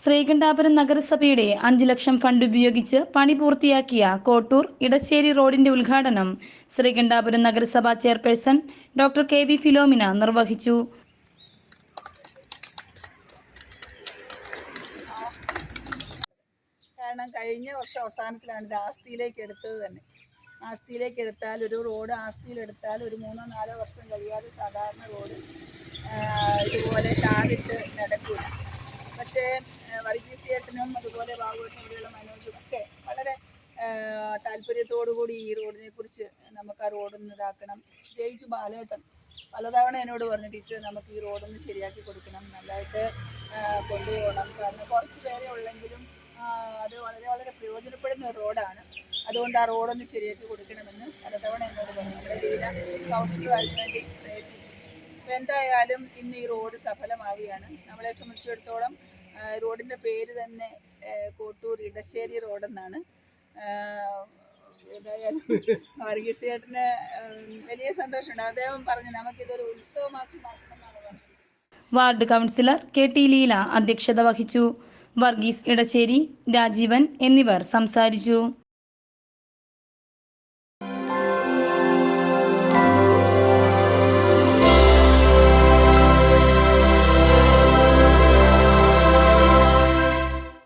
ശ്രീകണ്ഠാപുരം നഗരസഭയുടെ അഞ്ചു ലക്ഷം ഫണ്ട് ഉപയോഗിച്ച് പണി പൂർത്തിയാക്കിയ കോട്ടൂർ ഇടശ്ശേരി റോഡിന്റെ ഉദ്ഘാടനം ശ്രീകണ്ഠാപുരം നഗരസഭാ chairperson doctor K V Philomina നിർവഹിച്ചു. കാരണം കഴിഞ്ഞ വർഷം അവസാനത്തിലാണ് ഇത് ആസ്തിയിലേക്ക് എടുത്തത് തന്നെ. ആസ്തിയിലേക്ക് എടുത്താൽ ഒരു റോഡ് ആസ്തിയിൽ എടുത്താൽ ഒരു മൂന്നോ നാലോ വർഷം കഴിയാതെ സാധാരണ റോഡ് ഇതുപോലെ ടാറിട്ട് നടക്കില്ല. പക്ഷേ വർഗീസ് ചേട്ടനും അതുപോലെ ഇവിടെയുള്ള മനോജും ഒക്കെ വളരെ താല്പര്യത്തോടുകൂടി ഈ റോഡിനെ കുറിച്ച് നമുക്ക് ആ റോഡൊന്ന് ഇതാക്കണം. പ്രത്യേകിച്ച് ബാലേട്ടൻ പലതവണ എന്നോട് പറഞ്ഞു ടീച്ചർ നമുക്ക് ഈ റോഡൊന്ന് ശരിയാക്കി കൊടുക്കണം നല്ലതായിട്ട് കൊണ്ടുപോകണം. കാരണം കുറച്ച് പേരെ ഉള്ളെങ്കിലും അത് വളരെ വളരെ പ്രയോജനപ്പെടുന്ന ഒരു റോഡാണ്. അതുകൊണ്ട് ആ റോഡൊന്ന് ശരിയാക്കി കൊടുക്കണമെന്ന് പലതവണ എന്നോട് പറഞ്ഞു. കൗൺസിൽ ലീല വേണ്ടി പ്രയത്നിച്ചു. എന്തായാലും ഇന്ന് ഈ റോഡ് സഫലമാവുകയാണ്. നമ്മളെ സംബന്ധിച്ചിടത്തോളം റോഡിന്റെ പേര് തന്നെ കോട്ടൂർ ഇടശ്ശേരി റോഡെന്നാണ് ഏതായാലും വർഗീസ് വലിയ സന്തോഷമുണ്ട്. അദ്ദേഹം പറഞ്ഞു ഉത്സവമാക്കി മാറ്റണം എന്നാണ് പറഞ്ഞത്. Ward councillor K T Leela അധ്യക്ഷത വഹിച്ചു. വർഗീസ് ഇടശ്ശേരി രാജീവൻ എന്നിവർ സംസാരിച്ചു.